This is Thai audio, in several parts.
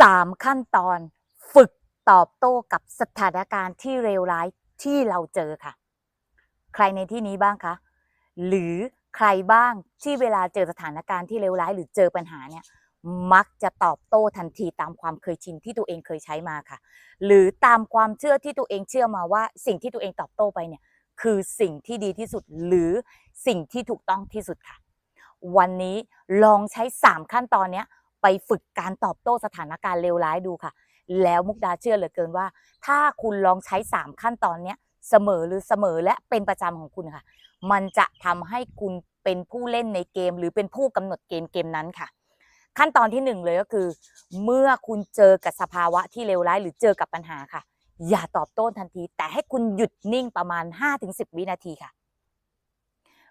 สามขั้นตอนฝึกตอบโต้กับสถานการณ์ที่เลวร้ายที่เราเจอค่ะ ใครในที่นี้บ้างคะ หรือใครบ้างที่เวลาเจอสถานการณ์ที่เลวร้ายหรือเจอปัญหาเนี่ยมักจะตอบโต้ทันทีตามความเคยชินที่ตัวเองเคยใช้มาค่ะ หรือตามความเชื่อที่ตัวเองเชื่อมาว่า สิ่งที่ตัวเองตอบโต้ไปเนี่ยคือสิ่งที่ดีที่สุดหรือสิ่งที่ถูกต้องที่สุดค่ะ วันนี้ลองใช้ 3 ขั้นตอนเนี้ย ไปฝึกการตอบโต้สถานการณ์เลวร้ายดูค่ะ แล้วมุกดาเชื่อเหลือเกินว่า ถ้าคุณลองใช้ 3 ขั้นตอนเนี้ยเสมอหรือเสมอและเป็นประจำของคุณค่ะ มันจะทำให้คุณเป็นผู้เล่นในเกม หรือเป็นผู้กำหนดเกมเกมนั้นค่ะ ขั้นตอนที่หนึ่งเลยก็คือ เมื่อคุณเจอกับสภาวะที่เลวร้าย หรือเจอกับปัญหาค่ะ อย่าตอบโต้ทันที แต่ให้คุณหยุดนิ่งประมาณ 5-10 วินาทีค่ะ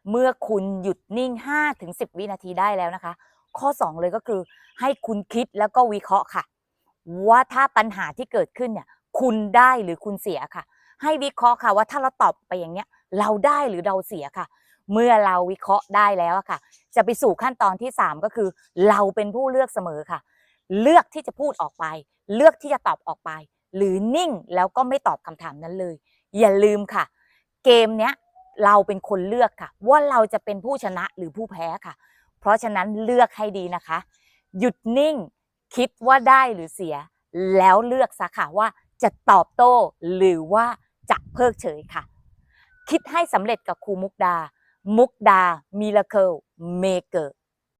เมื่อคุณหยุดนิ่ง 5-10 วินาทีได้แล้วนะคะ ข้อ 2 เลยก็คือ ให้คุณคิดแล้วก็วิเคราะห์ค่ะ ว่าถ้าปัญหาที่เกิดขึ้นเนี่ยคุณได้หรือคุณเสียค่ะ ให้วิเคราะห์ค่ะว่าถ้าเราตอบไปอย่างเนี้ยเราได้หรือเราเสียค่ะ เมื่อเราวิเคราะห์ได้แล้วค่ะ จะไปสู่ขั้นตอนที่ 3 ก็คือ เราเป็นผู้เลือกเสมอค่ะ เลือกที่จะพูดออกไป เลือกที่จะตอบออกไป หรือนิ่งแล้วก็ไม่ตอบคำถามนั้นเลย อย่าลืมค่ะ เกมเนี้ยเราเป็นคนเลือกค่ะ ว่าเราจะเป็นผู้ชนะหรือผู้แพ้ค่ะ เพราะฉะนั้นเลือกให้ดีนะคะ หยุดนิ่งคิดว่าได้หรือเสีย แล้วเลือกซะค่ะว่าจะตอบโต้หรือว่าจะเพิกเฉยค่ะ คิดให้สำเร็จกับครูมุกดา มุกดามิลเคิลเมเกอร์